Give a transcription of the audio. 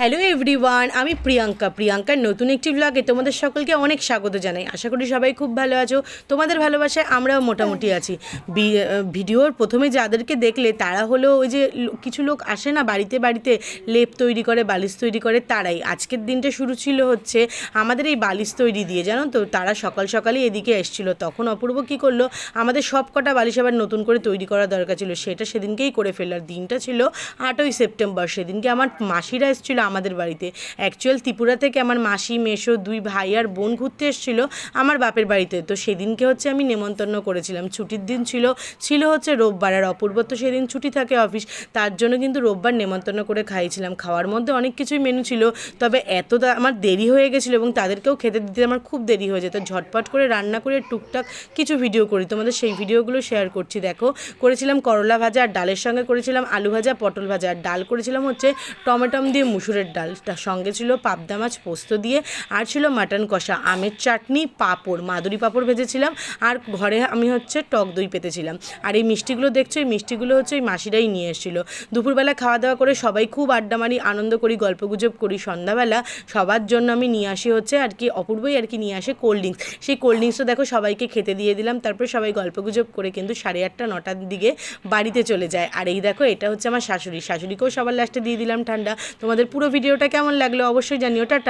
Hello everyone আমি প্রিয়াঙ্কা। প্রিয়াঙ্কার নতুন একটি ব্লগে তোমাদের সকলকে অনেক স্বাগত জানাই। আশা করি সবাই খুব ভালো আছো। তোমাদের ভালোবাসায় আমরাও মোটামুটি আছি। ভিডিওর প্রথমে যাদেরকে দেখলে তারা হলো ওই যে কিছু লোক আসে না, বাড়িতে বাড়িতে লেপ তৈরি করে, বালিশ তৈরি করে, তারাই। আজকের দিনটা শুরু ছিল হচ্ছে আমাদের এই বালিশ তৈরি দিয়ে, জানো তো? তারা সকাল সকালই এদিকে এসেছিল। তখন অপূর্ব কী করল? আমাদের সব কটা বালিশ আবার নতুন করে তৈরি করা দরকার ছিল। সেটা সেদিনকেই করে ফেলার দিনটা ছিল আটই সেপ্টেম্বর। সেদিনকে আমার মাসিরা এসেছিল আমাদের বাড়িতে। অ্যাকচুয়াল ত্রিপুরা থেকে আমার মাসি মেশো দুই ভাই আর বোন ঘুরতে এসেছিল আমার বাপের বাড়িতে। তো সেদিনকে হচ্ছে আমি নেমন্তন্ন করেছিলাম। ছুটির দিন ছিল ছিল হচ্ছে রোববার আর অপূর্ব তো সেদিন ছুটি থাকে অফিস। তার জন্য কিন্তু রোববার নেমন্তন্ন করে খাইয়েছিলাম। খাওয়ার মধ্যে অনেক কিছুই মেনু ছিল, তবে এত আমার দেরি হয়ে গেছিল এবং তাদেরকেও খেতে দিতে আমার খুব দেরি হয়ে যেত। ঝটপট করে রান্না করে টুকটাক কিছু ভিডিও করি। তোমাদের সেই ভিডিওগুলো শেয়ার করছি, দেখো। করেছিলাম করলা ভাজা আর ডালের সঙ্গে করেছিলাম আলু ভাজা, পটল ভাজা। আর ডাল করেছিলাম হচ্ছে টমেটম দিয়ে মুসুরের ডাল। তার সঙ্গে ছিল পাবদা মাছ পোস্ত দিয়ে, আর ছিল মাটন কষা, আমের চাটনি, পাঁপড়, মাদুরি পাঁপড় ভেজেছিলাম, আর ঘরে আমি হচ্ছে টক দই পেতেছিলাম। আর এই মিষ্টিগুলো দেখছ, এই মিষ্টিগুলো হচ্ছে ওই মাসিরাই নিয়ে এসেছিল। দুপুরবেলা খাওয়া দাওয়া করে সবাই খুব আড্ডা মারি, আনন্দ করি, গল্পগুজব করি। সন্ধ্যাবেলা সবার জন্য আমি নিয়ে আসি হচ্ছে আর কি, অপূর্বই আর কি নিয়ে আসে কোল্ড ড্রিঙ্কস সেই কোল্ড ড্রিঙ্কসও দেখো সবাইকে খেতে দিয়ে দিলাম, তারপর সবাই গল্পগুজব করে কিন্তু সাড়ে আটটা, নটার দিকে বাড়িতে চলে যায়। আর এই দেখো, এটা হচ্ছে আমার শাশুড়ি। শাশুড়িকেও সবার লাস্টে দিয়ে দিলাম ঠান্ডা। তোমাদের পুরো ভিডিওটা কেমন লাগল অবশ্যই জানিও টাটা।